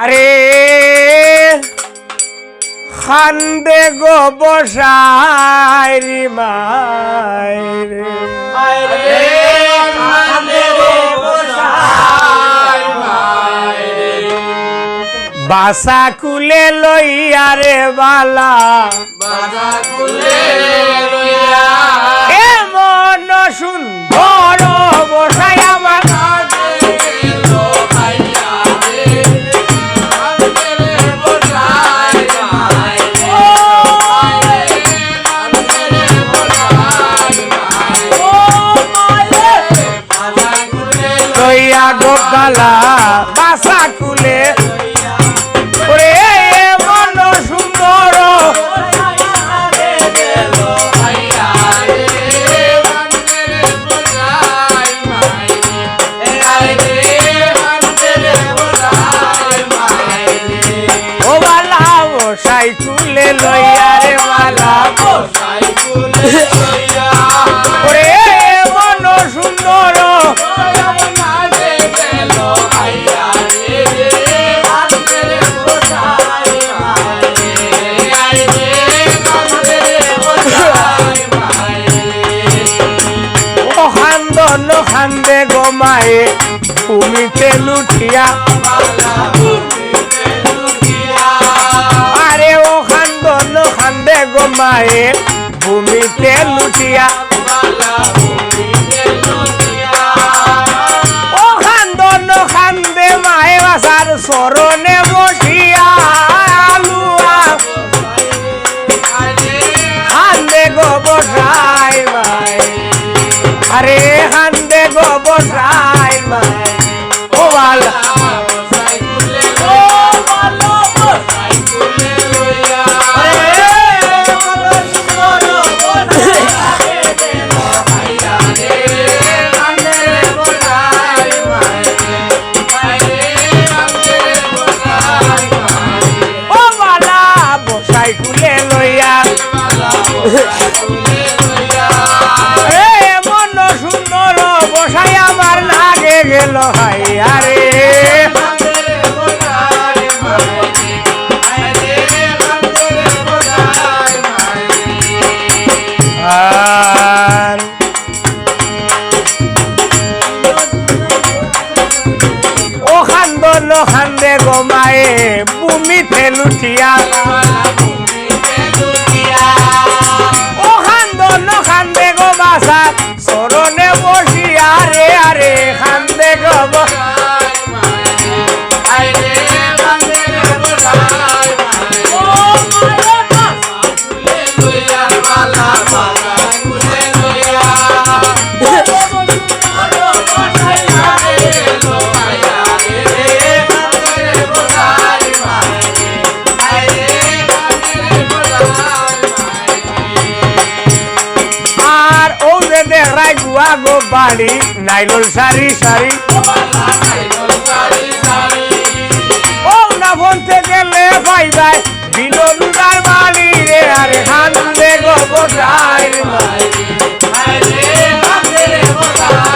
আরে খান্দে গো বসাই রে মায় রে বাসা কুলে লইয়া রে বালা। এমন গোপালা বাসা কুলে ওরে এমন সুন্দর। ও বালা বসাই লইয়া ভূমিতে লুঠিয়া আরে ও খান্দন খান্দে গমায়ে ভূমিতে লুটিয়া। ও খান্দন খান্দে মায়ে, বাসার সরণে বসিয়া খান্দে গো বসাই মাই আরে খান্দে গো মাই এ মন সুন্দর বসাই আমার লাগে গেল, হাই, আরে। আর ও খান্দন খান্দে গমায়ে ভূমিতে লুটিয়া দেখাই গুয়া গো বাড়ি নাইলল সারি সারি ও না বলতে গেলে ভাই ভাই বিলন্দার বাড়ি রে, আরে খান্দে গো রে। লইয়া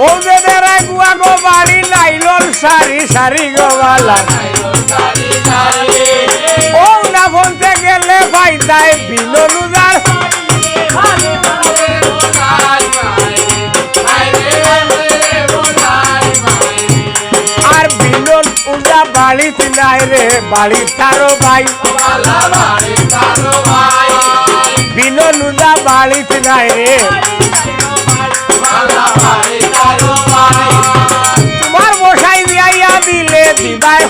ও যে দেরাই গুয়া গো বাড়ি নাইলল সারি সারি গো বালা। ও না বলতে গেলে ফাইদায় বিলনুদার আর বিলন উদা বাড়িতে নাই রে বাড়ি তারো ভাই। বিলন উদা বাড়িতে নাই রে। দিলে দিদায়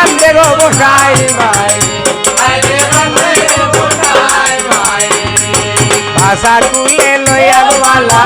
আন্দে গো বসাই ভাই ভাষা তুলে লইয়া বালা